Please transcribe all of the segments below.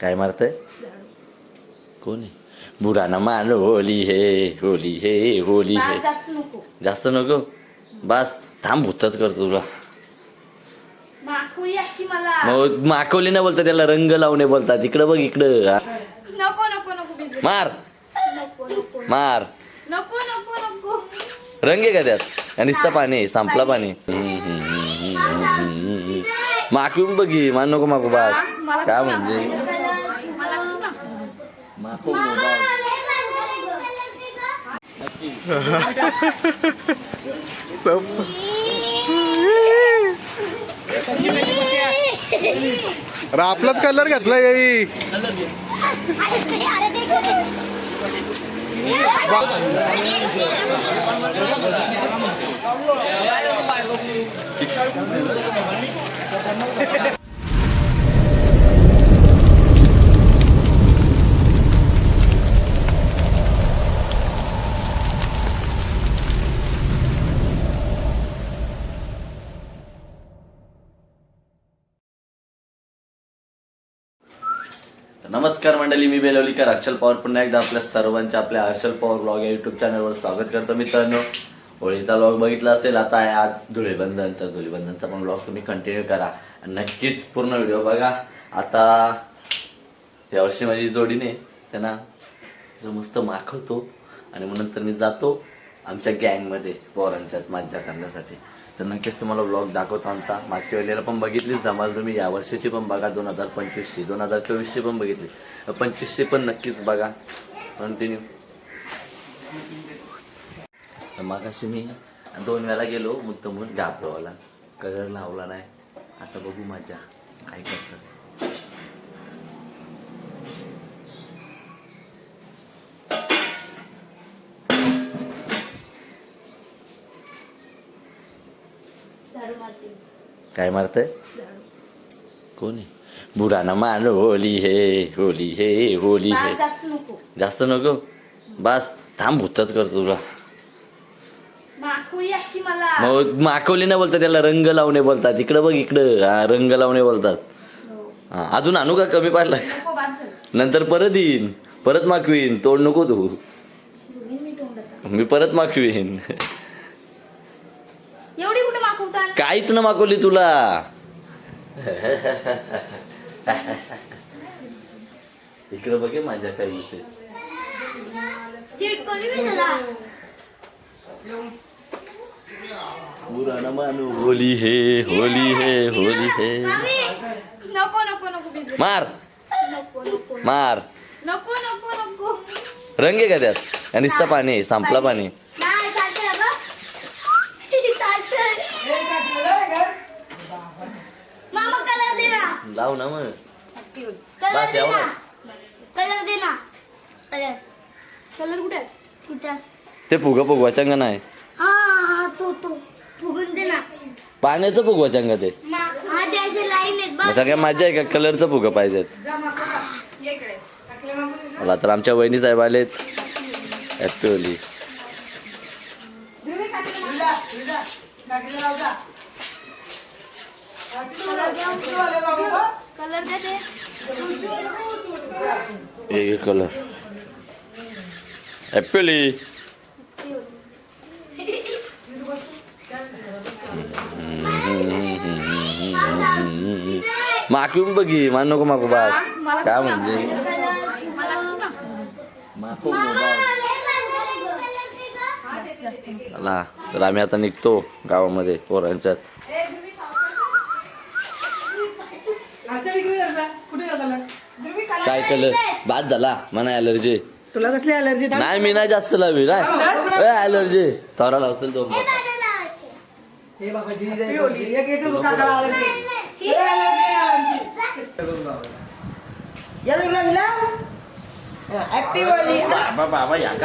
काय मारतंय? कोण आहे? बुरा ना मान होली हे होली हे होली हे. जास्त नको. बस थांब भूतच करतो तुला. मग माखवली नाही बोलतात त्याला रंग लावणे बोलतात इकडं बघ इकडं. नको नको नको बिजू मार. मार. नको नको नको. रंग आहे का त्यात? आणि नुसतं पाणी आहे, संपला पाणी. माखून बघी मान नको मागू बस. काय म्हणजे. अरे आपलाच कलर घातला याई नमस्कार मंडळी मी बेलवलीकर हर्षल पवार पुन्हा एकदा आपल्या सर्वांच्या आपल्या हर्षल पवार ब्लॉग या युट्यूब चॅनलवर स्वागत करतो मित्रांनो. होळीचा ब्लॉग बघितला असेल आता आहे आज धुळेबंधन तर धुळेबंधनचा पण ब्लॉग तुम्ही कंटिन्यू करा. आणि नक्कीच पूर्ण व्हिडिओ बघा. आता यावर्षी माझी जोडीने त्यांना मस्त माखवतो आणि मग नंतर मी जातो आमच्या गँगमध्ये पोरांच्यात मज्जा करण्यासाठी. तर नक्कीच तुम्हाला ब्लॉग दाखवतो आमचा. मागच्या वेळेला पण बघितलीच धमाल तुम्ही. या वर्षीची पण बघा दोन हजार पंचवीसची. दोन हजार चोवीसची पण बघितली पंचवीसची पण नक्कीच बघा. कंटिन्यू मग अशी मी दोन वेळा गेलो मुद्दामून घाबरवाला कलर लावला नाही. आता बघू मजा. काय करतात. काय मारतंय? कोण? आहे बुरा ना मान होली हे होली हे होली हे. जास्त नको. बस थांब भूतच करतो तुला. मग माखवली नाही बोलतात त्याला रंग लावणे बोलतात. इकडं बघ इकडं. हा रंग लावणे बोलतात. हो. हा अजून आणू का? कमी पाडला नंतर परत येईन. परत मागवीन तोड नको तू मी परत मागवीन काहीच ना मागवली तुला. इकडं बघे माझ्या काही मानू होली हे होली हे होली हे. नको नको नको मार. मार. नको नको नको. रंग का त्यात? आणि नुसतं पाणी संपला पाणी नाही चालतंय अगं. चालतंय. मामा कलर दे ना लाव ना मग कलर बस दे ना एवढं कलर दे ना कलर कलर कुठे आहे? तिथे असं. ते फुगा फुगवाचंग नाही हा हा तो तो फुगून दे ना पाण्याचं फुगवाचंग ते हा ते असे लाईन आहेत मग बघ सगळ्या मजा आहे का कलरचं फुगं पाहिजेत मला तर आमच्या वहिनी साहेब आलेत हॅपी होली कलर दे ते कलर हॅपी होली बघी मान नको माकू बास काय म्हणजे तर आम्ही आता निघतो गावामध्ये पोरांच्यात काय केलं? बाद झाला. म्हणा अलर्जी तुला कसली अलर्जी नाही मी नाही जास्त लावी नाही अलर्जी तोरा लावतील दोन. हे बाबा बाबा गडी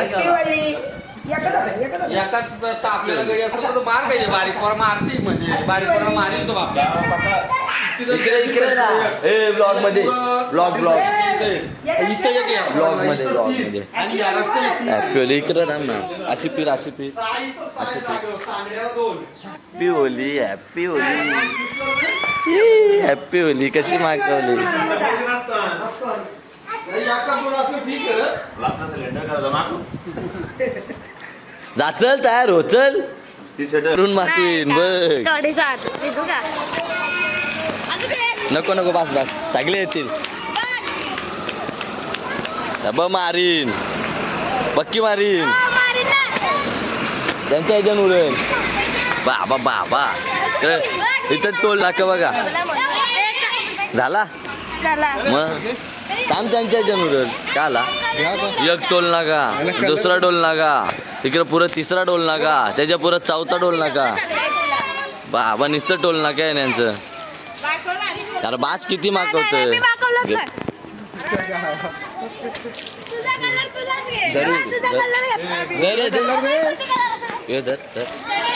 मार पाहिजे. बारीक पोर मारती म्हणजे बारीक पोर मारील तो ब्लॉगमध्ये. Blog blog. ब्लॉगमध्ये ब्लॉगमध्ये. आणि या रस्त्याला ऍक्च्युअली इकडे थांब ना. अशी पीर अशी पीर. अशी पीर. Happy Holi? Happy Holi happy Holi कशी मागवली जा चल तयार हो चल. करून मागवीन बघ. नको नको बस बस. सगळे येतील. ब मारीन. पक्की मारीन. त्यांच्या ह्याच्यान उडेल बाबा बाबा. इथं टोल नाका बघा. झाला? मग? थांब त्यांच्या ह्याच्यान उडेल का आला? एक टोल नाका दुसरा टोल नाका तिकडे पुरं तिसरा टोल नाका त्याच्या पुरं चौथा टोल नाका बाबा नुसतं टोल नाका आहे यांचं. अरे बाज किती मागवत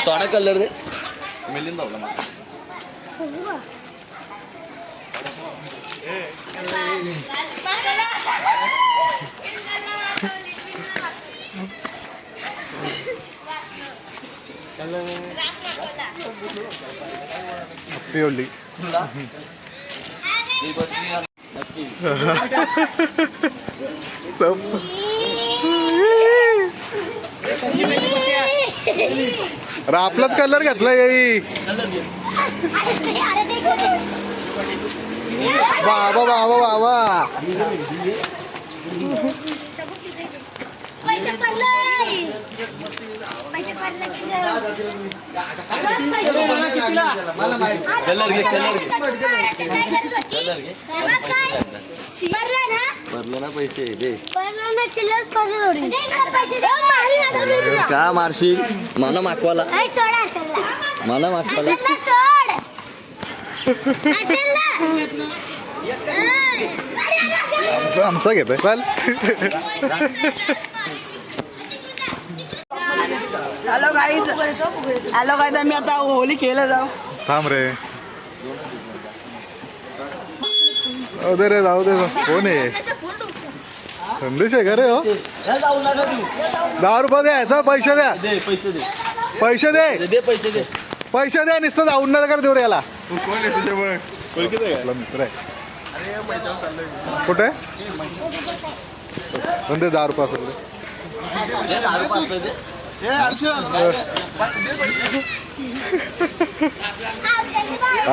थोडा कलर दे. मिलिंद भाऊला अरे आपलाच कलर घातला येई बाबा बाबा बाबा पैसे पडले. पैसे पडले की कलर घे कलर घे. भरलं ना? भरले ना पैसे दे. भरलं ना चिल्लर पैसे जोडून पैसे दे मारी आता मी तुला. का मारशील मला मागवाला. ऐ, सोड असेल मला सोड. आमचा- आमचा घेतोय. चल. हॅलो गाईज हॅलो गाईज आम्ही आता होली खेळला जाऊ. थांब रे. जाऊ दे रे जाऊ दे. कोण आहे? संदेश आहे का रे हो? दहा रुपये द्यायचा पैसे द्या. दे पैसे दे. पैसे दे दे पैसे दे पैसे द्या नुसतं जाऊन नका कर देऊ रे याला. कोण आहे तुझ्या आपला मित्र आहे. कुठे? पण ते दहा रुपये असेल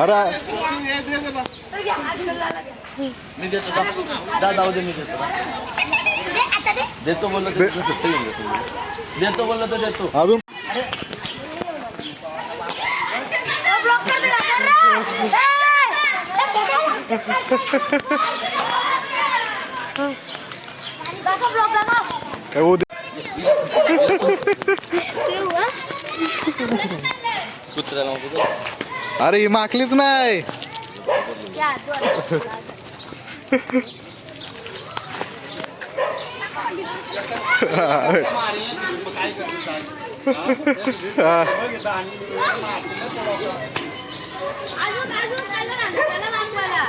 अरे. मी देतो जा. जाऊ दे मी देतो. आता दे देतो बोललो तर देतो, सुट्टी घेऊन देतो. देतो बोललो तर देतो. अजून. काय होऊ दे कुत्र्याला नको दे. अरे ही माकलीच नाही. या दोन. अजून अजून खाल्लं ना त्याला मागवायला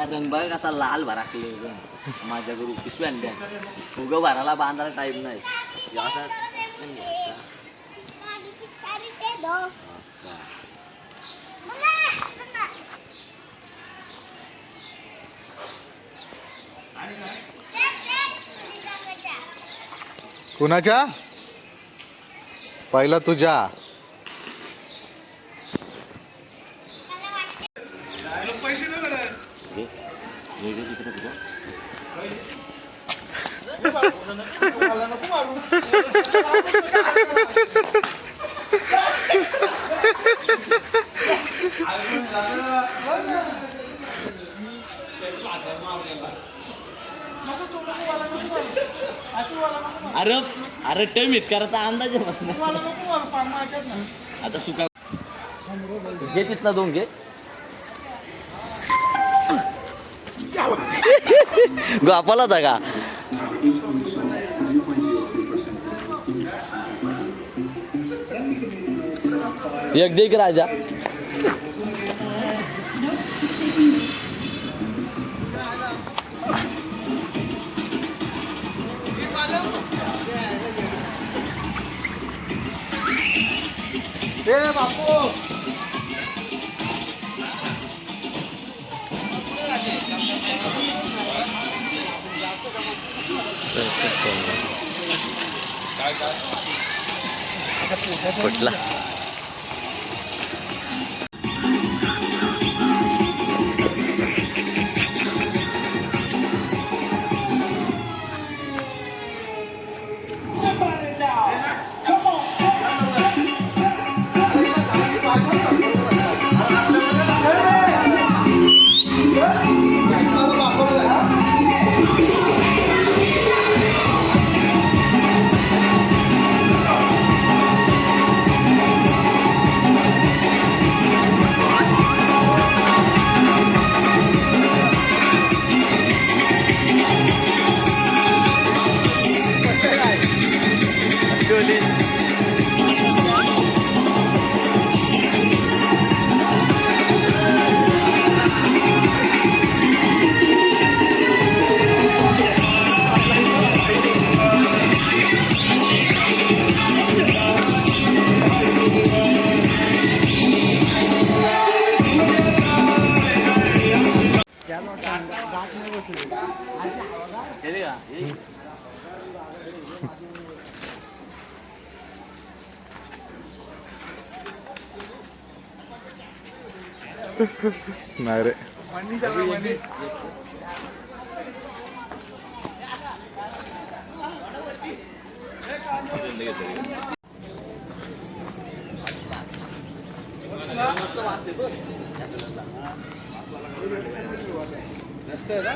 काय रंग बघ कसा लाल भराकले माझ्या गुरु पिशवी आणल्या उगं भराला बांधायला टाईम नाही नाही घ्यायचा. असा. कुणाच्या पहिला तुझ्या घे. घे, घे तिकडे तुझं. अरे अरे टाइम हिट करायचा अंदाज आता सुका घे तिथला दोन घे. गोपाला जागा का? is also 9.02%. एक देख राजा ए बापू कुठला नाही रे नवरा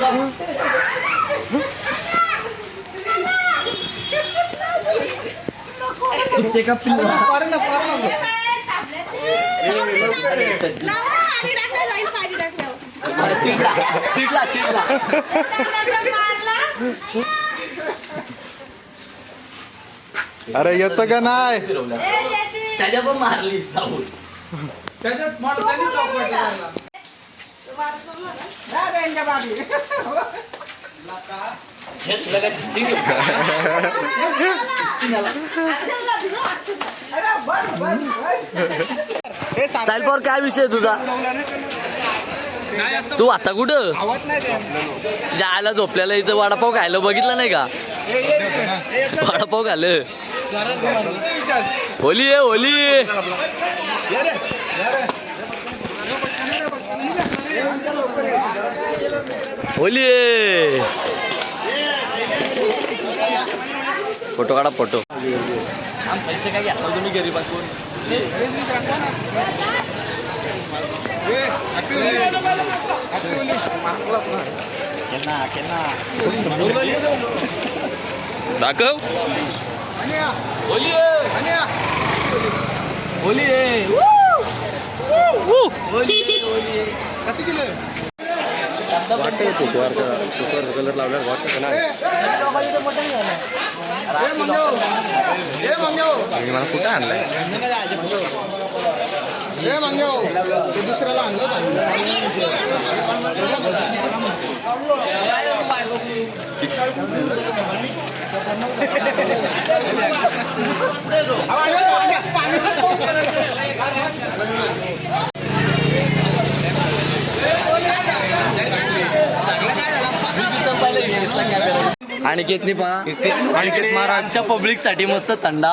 ना. ते का पिल्ला चिडला चिडला चिडला अरे येतं का नाही त्याच्या पण मारली त्याच्यात मला त्यांनी चौकट काय विषय तुझा? तू आता कुठं? जायला झोपल्याला इथं वडापाव खायला बघितलं नाही का? वडापाव खाल्लं. होली आहे होली. होली आहे फोटो काढा फोटो पैसे काय घेतला तुम्ही गरीबातून दाखव होली आहे होली आहे वू! होली आहे, होली आहे. कलर लावला वाटतं मला कुठं आणलंय? ते दुसऱ्याला आणलं आणि केतनी पहा पब्लिकसाठी मस्त थंडा.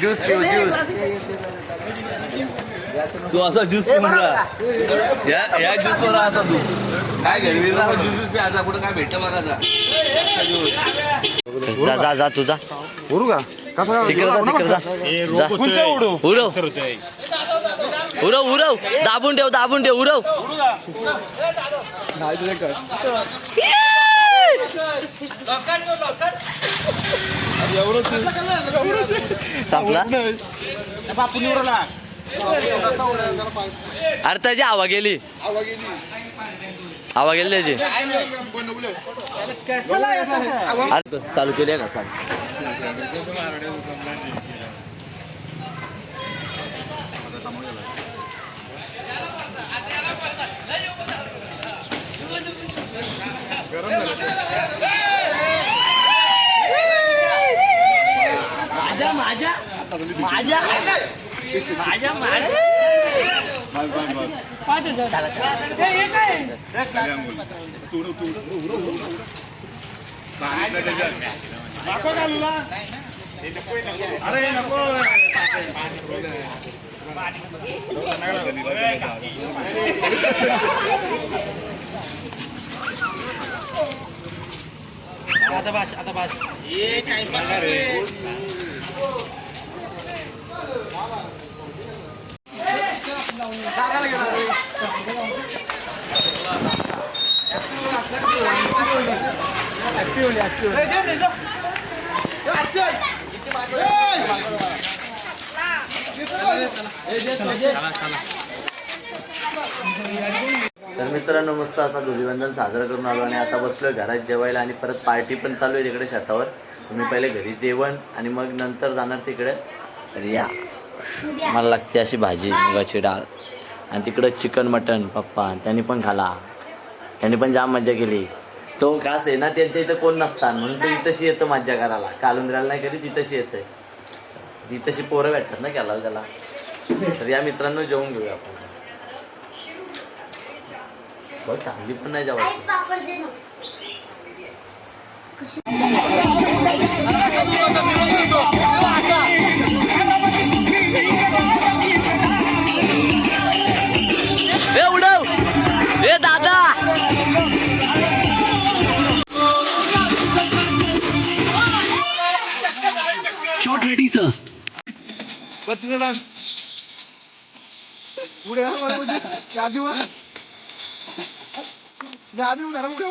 ज्यूस पिऊ ज्यूस. तू असा ज्यूस म्हणला या या ज्यूस वर असा तू. काय घरी ज्यूस ज्यूस प्यायचा कुठं काय भेटतं बघायचा जा. जा जा तुझा उरू का? तिकडे जा तिकडे जा. जा. उरव उरव उरव दाबून ठेव दाबून ठेव. उरव संपला? अरे त्याची हवा गेली. हवा गेली त्याची. चालू केली का? चालू. माझ्या माझ्या माझ्या माझ्या तर मित्रांनो मस्त आता धुलीवंदन साजरं करून आलो आणि आता बसलोय घरात जेवायला आणि परत पार्टी पण चालू आहे तिकडे शेतावर. तुम्ही पहिले घरी जेवण आणि मग नंतर जाणार तिकडे. तर या. मला लागते अशी भाजी मुगाची डाळ. आणि तिकडं चिकन मटन पप्पा. त्यांनी पण खाला. त्यांनी पण जाम मजा केली. तो खास आहे ना त्यांच्या इथं कोण नसतात म्हणून तो इथंशी येतो मज्जा करायला. कालुंद्राला नाही कधी तिथंशी येतंय. तिथंशी पोरं भेटतात ना केला त्याला. तर या मित्रांनो जेवून घेऊया आपण. बघ चांगली पण नाही जेवायची. Shot ready, sir. પત્ની રામ ઉડે હા મારું જે જાદુ હા. જાદુ નરમ કરો.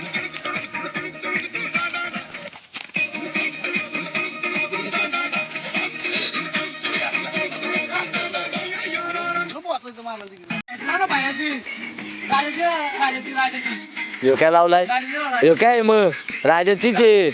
यो काय लावलाय? यो काय मग राजाचीच आहे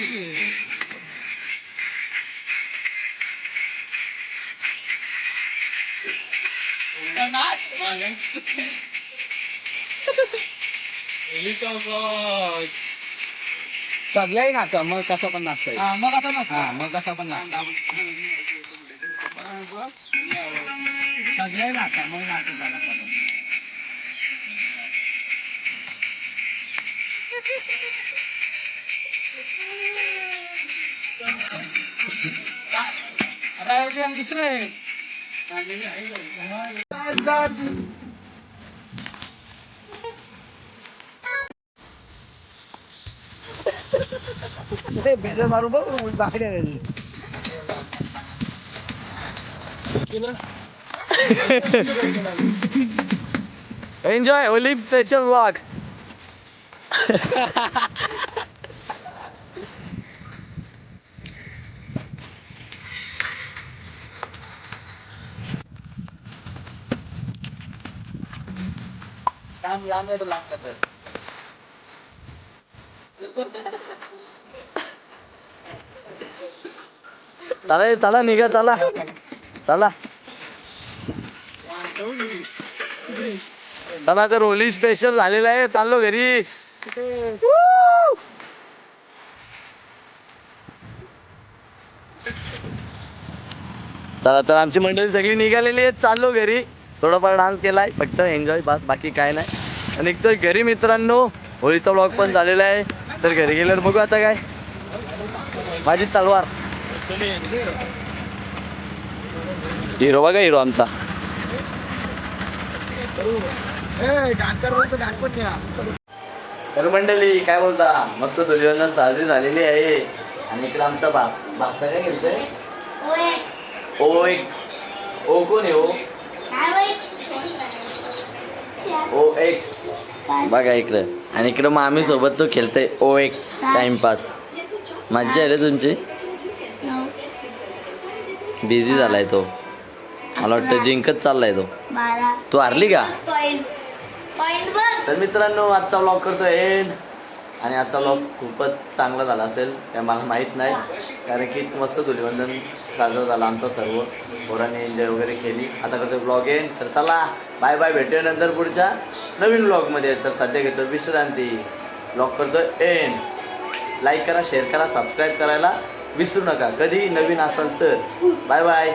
सगळ्याही नाचा मग कसं पण नाचतंय. मग आता नाचता मग कसं पण नाचता सगळे नाचा मग नाचत दुसरे मारू बघ बाहेर एन्जॉय ओली स्पेशल व्लॉग काम लांब आहे तर लागतात चला ए, चला निघा चला चला चला तर होली स्पेशल झालेलं आहे. चाललो घरी! चला तर आमची मंडळी सगळी निघालेली आहेत. चाललो घरी. थोडाफार डान्स केलाय. फक्त एन्जॉय बस. बाकी काय नाही. आणि निघतोय घरी मित्रांनो होळीचा ब्लॉग पण झालेला आहे. तर घरी गेल्यावर बघू आता काय. माझी तलवार. हिरो बघा हिरो आमचा. तर मंडळी काय बोलता? मस्त दुर्योधन साजरी झालेली आहे. आणि इकडे आमचा बाप काय घेतोय ओ एक्स ओ कोण आहे ओ? एक्स बघा इकडं. आणि इकडं मामी सोबत तो खेळतोय ओ एक्स टाइमपास. मज्जा आहे रे तुमची? बिझी झालाय तो. मला वाटतं जिंकत चाललाय तो. तू हारली का? तर मित्रांनो आजचा ब्लॉग करतोय एंड आणि आजचा ब्लॉग खूपच चांगला झाला असेल काय मला माहीत नाही. कारण की मस्त धुलीवंदन साजरं झालं आमचं सर्व. पोरांनी एन्जॉय वगैरे केली. आता करतो ब्लॉग एंड तर चला बाय बाय भेटूया नंतर पुढच्या नवीन ब्लॉगमध्ये तर सध्या घेतो विश्रांती. ब्लॉग करतोय एंड लाईक करा शेअर करा सबस्क्राईब करायला विसरू नका. कधी नवीन असाल तर. Bye bye